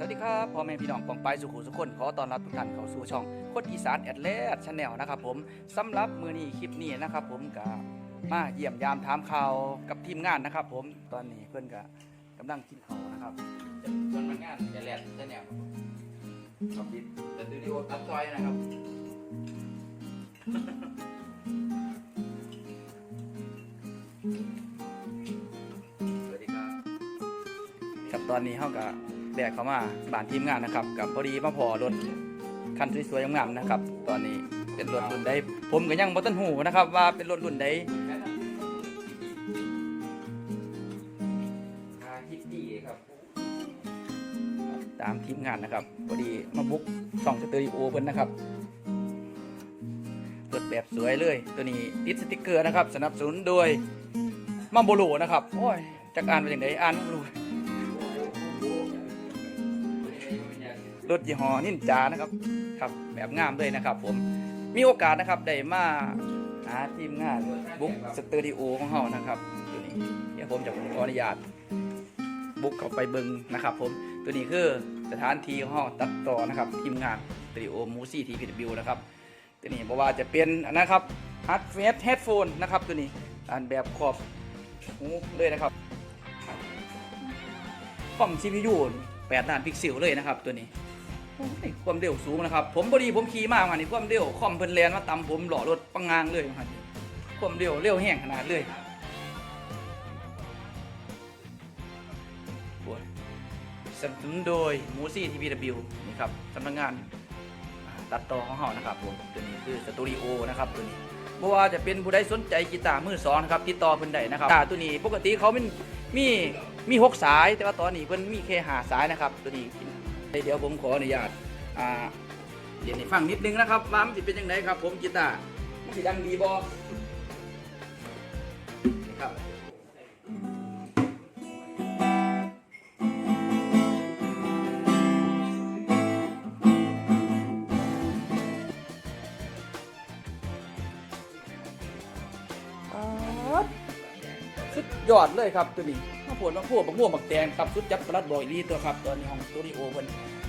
สวัสดีครับพ่อแม่พี่น้องปองไปสุขุสุขคนขอต้อนรับทุกท่านเข้าสู่ช่องโคนอีสานแอดเลสชาแนลนะครับผมสำหรับมือนี้คลิปนี้นะครับ ผมก็มาเยี่ยมยามถามข่าวกับทีมงานนะครับ ผมตอนนี้เพื่อนก็กำลังกินข้าวนะครับจะชวนมางานแอดเลสชาแนลครับดิสตูดิโอตัดซอยนะครับสวัสดีครับครับตอนนี้เขากับ แบกเข้ามาบ้านทีมงานนะครับกับพอดีมาพอรถคันสวยๆงามๆนะครับ ตอนนี้เป็นรถรุ่นใดผมก็ยังบ่ทันหูนะครับ ว่าเป็นรถรุ่นใดตามทีมงานนะครับพอดีมาบุกช่องสเตอริโอเพิ่นนะครับรถแบบสวยเลย ตัวนี้ติดสติกเกอร์นะครับ สนับสนุนโดยมัมโบโลนะครับโอ้ยจักอ่านเป็นอย่างไรอ่านมัมโรถยี่ห้อนินจานะครับครับแบบงามเลยนะครับ ผมมีโอกาสนะครับได้มาหาทีมงานบุ๊กสตูดิโอของเขานะครับตัวนี้เดี๋ยวผมจะขออนุญาตบุ๊กเข้าไปเบิงนะครับ ผมตัวนี้คือสถานที่ของเขาตัดต่อนะครับทีมงานสตูดิโอมูซี่ทีพีบิวนะครับตัวนี้เพราะว่าจะเป็นนะครับฮัดเฟสเฮดโฟนนะครับตัวนี้อันแบบขอบหูเลยนะครับคอม CPU 8ล้านพิกเซลเลยนะครับตัวนี้ ความเร็วสูงนะครับ ผมพอดีผมขี่มาวันนี้ความเร็วคอมเพิ่นแลนมาตำผมหล่อรถปังงางเลยครับความเร็วเร็วแห้งขนาดเลยปวดสนับสนุนโดยมูซี่ทีวีบินี่ครับสำนักงานตัดต่อของเขานะครับผมตัวนี้คือสตูดิโอนะครับตัวนี้เพราะว่าจะเป็นผู้ใดสนใจกีตาร์มือสองนะครับติดต่อเพิ่นได้นะครับกีตาร์ตัวนี้ปกติเขามันมีมีหกสาย แต่ว่าตอนนี้เพิ่นมีแค่หาสายนะครับ ตัวนี้ เดี๋ยวผมขออนุญาตอ่าเรียนให้ฟังนิดนึงนะครับว่ามันจะเป็นยังไงครับ ผมกีตาร์มันสิดังดีบอครับสุดยอดเลยครับตัวนี้ ขวโพดมะพร้าวมะม่วงบักแตงครับสุดจับประลัดบอยลีตัวครับตอนนี้ห้องสตูดิโอเพิ่น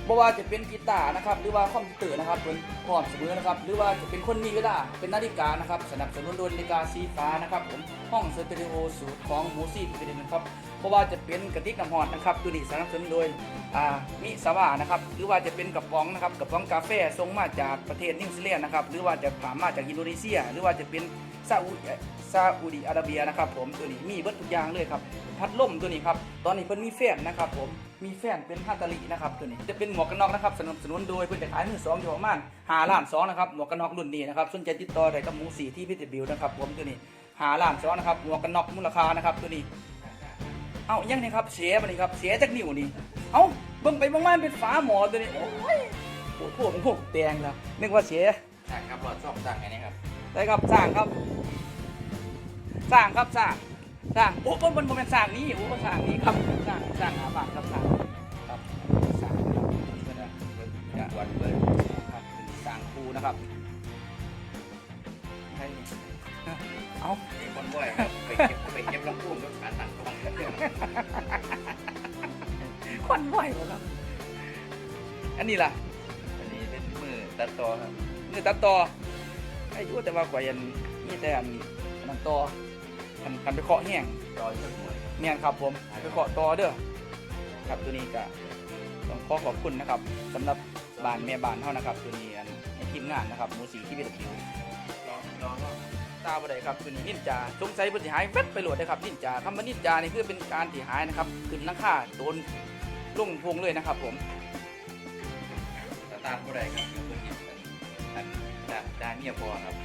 บ่ว่าจะเป็นกีตาร์นะครับหรือว่าคอมพิวเตอร์นะครับเป็นพร้อมเสมอนะครับหรือว่าจะเป็นคนมีเวลาเป็นนาฬิกานะครับสนับสนุนโดยนาฬิกาสีฟ้านะครับผมห้องสเตอริโอสูตรของมูซี่ทีเป็นนะครับเพราะว่าจะเป็นกระติกน้ำหอดนะครับตัวนี้สนับสนุนโดยอ่ามิสวานะครับหรือว่าจะเป็นกระป๋องนะครับกระป๋องกาแฟส่งมาจากประเทศนิวซีแลนด์นะครับหรือว่าจะผ่านมาจากอินโดนีเซีย หรือว่าจะเป็นซาอุซาอุดิอาระเบียนะครับผมตัวนี้มีเบิดทุกอย่างเลยครับพัดลมตัวนี้ครับ ตอนนี้เพิ่นมีแฟนนะครับผม มีแฟนเป็นฮาตาลินะครับตัวนี้ จะเป็นหมวกกันน็อกนะครับสนับสนุนโดยเพิ่นจะขายมือสองอยู่ประมาณหาล้านสองนะครับ หมวกกันน็อกรุ่นนี้นะครับ สนใจติดต่อได้กับหมูสีที่พิเศษบิวนะครับผมตัวนี้หาล้านสองนะครับ หมวกกันน็อกมูลค่านะครับตัวนี้ เอายังนี่ครับเสียมานี่ครับ เสียจากนิ้วนี่ เอาเบิ่งไปเบิ่งมาเป็นฝาหมอตัวนี้โอ้ยปวดพวกพวกแตงแล้วนึกว่าเสียใช่ครับหลอดช่องสั่งไงนี่ครับได้ครับสร้างครับสร้างครับสร้าง สร้างโอ้บนบนบนเป็นสร้างนี้โอ้สร้างนี้ครับสร้างสร้างอาบานครับสร้างครับสร้างนะครับเพื่อนนะเพื่อนจะวันเปิดครับเป็นสร้างครูนะครับให้นี่เอามีคนบ่อยครับไปเก็บไปเก็บลำพูนกับการตั้งกล้องครับควันไหวบ่ครับอันนี้ล่ะอันนี้เป็นมือตัดต่อครับนี่ตัดต่อไอ้อยุ่แต่ว่าข่อยอันนี่แต่อันอันนั้นต่อ คันคันไปเคาะแห้งต่อจากมวยครับเนี่ยครับผมไปขอต่อเด้อครับตัวนี้ก็ต้องขอขอบคุณนะครับสำหรับบ้านแม่บ้านเฮานะครับ ตัวนี้อันในทีมงานนะครับหมูสีที่เป็นผิวลองลองลองตาบ่ได้ครับตัวนี้นินจาสงสัยเพิ่นสิหายแวบไปโหลดนะครับนินจาคำว่านินจานี่คือเป็นการที่หายนะครับขึ้นหลังคาโดนลงพงเลยนะครับ ผมสตาร์ทบ่ได้ครับเพื่อนกินอันอันดาดาเมียพอครับ